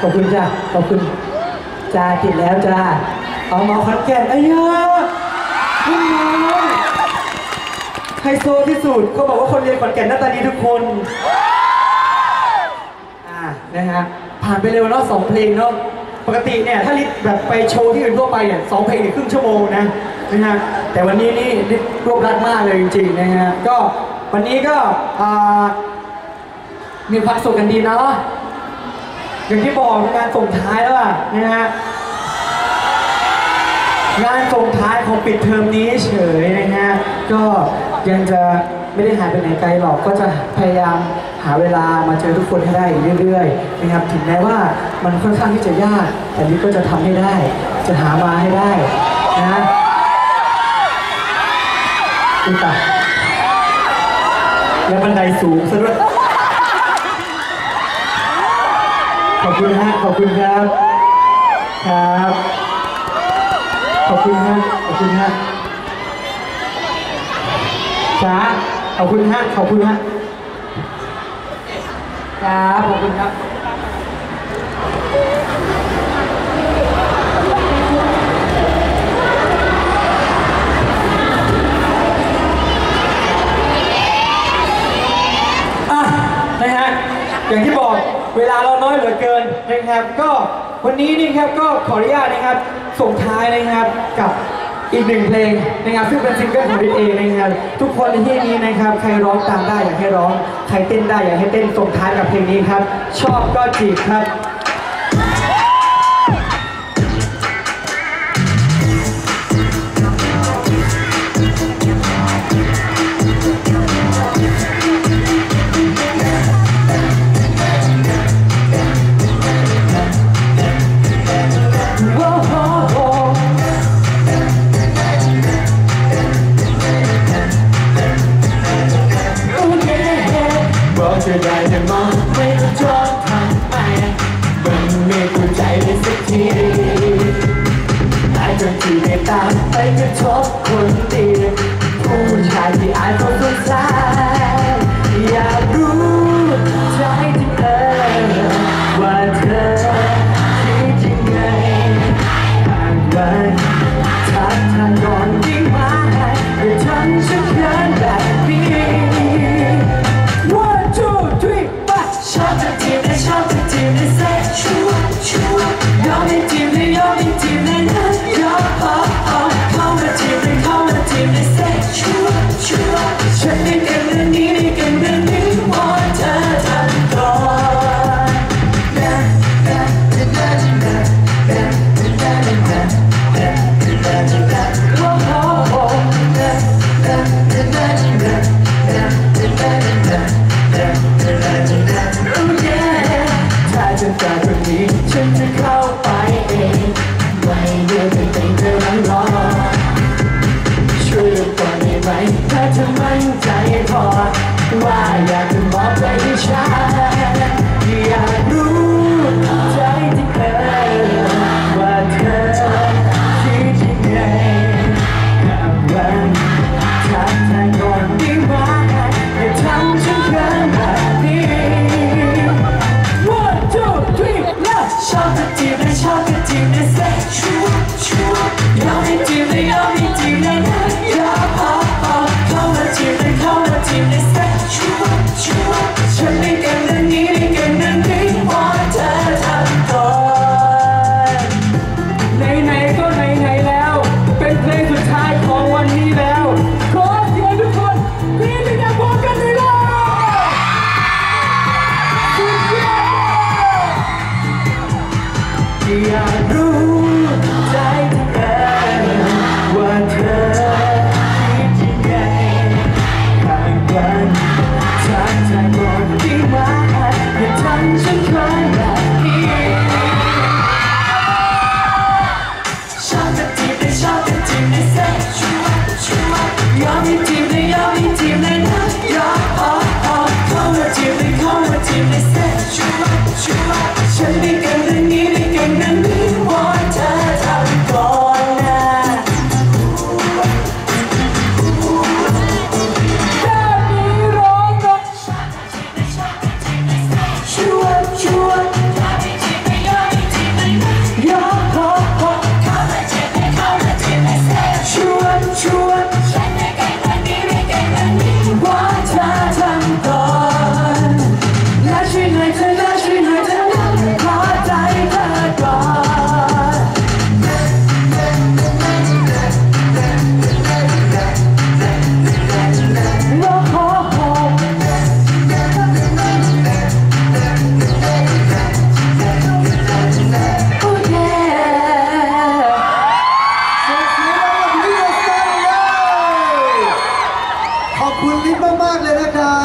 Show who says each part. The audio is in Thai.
Speaker 1: ขอบคุณจ้าขอบคุณจ้าติดแล้วจ้าเอามอขอนแก่นไอ้ยาคุณน้องไฮโซที่สุดเขาบอกว่าคนเรียนขอนแก่นหน้าตาดีทุกคนอ่านะฮะผ่านไปเร็วเนาะสองเพลงเนาะปกติเนี่ยถ้าลิศแบบไปโชว์ที่อื่นทั่วไปเนี่ยสองเพลงเนี่ยครึ่งชั่วโมงนะนะฮะแต่วันนี้นี่ลิศรวบรัดมากเลยจริงๆนะฮะก็วันนี้ก็มีความสุขกันดีเนาะ อย่างที่บอกงานส่งท้ายแล้วอะนะฮะงานส่งท้ายของปิดเทอมนี้เฉยนะฮะก็ยังจะไม่ได้หายไปไหนไกลหรอกก็จะพยายามหาเวลามาเจอทุกคนให้ได้เรื่อยๆนะครับถึงแม้ว่ามันค่อนข้างที่จะยาก แต่นี่ก็จะทำให้ได้ จะหามาให้ได้นะอุยตายแล้วบันไดสูงซะด้วย ขอบคุณฮะขอบคุณครับ ครับ ขอบคุณฮะขอบคุณฮะจ้าขอบคุณฮะขอบคุณฮะครับขอบคุณครับ อะนะฮะอย่างที่บอกเวลาเราน้อยเหลือเกิ นะครับ ก็วันนี้นี่ครับก็ขออนุญาตนะครับ ส่งท้ายนะครับกับอีกหนึ่งเพลงนะครับซึ่งเป็นซิงเกิลของดิเองนะครับทุกคนในที่นี้นะครับใครร้องตามได้อยากให้ร้อง ใครเต้นได้อยากให้เต้นส่งท้ายกับเพลงนี้ครับ ชอบก็จีบครับ Cimri şakatine seçim listen. คุณลิศมากๆเลยนะ
Speaker 2: ครับ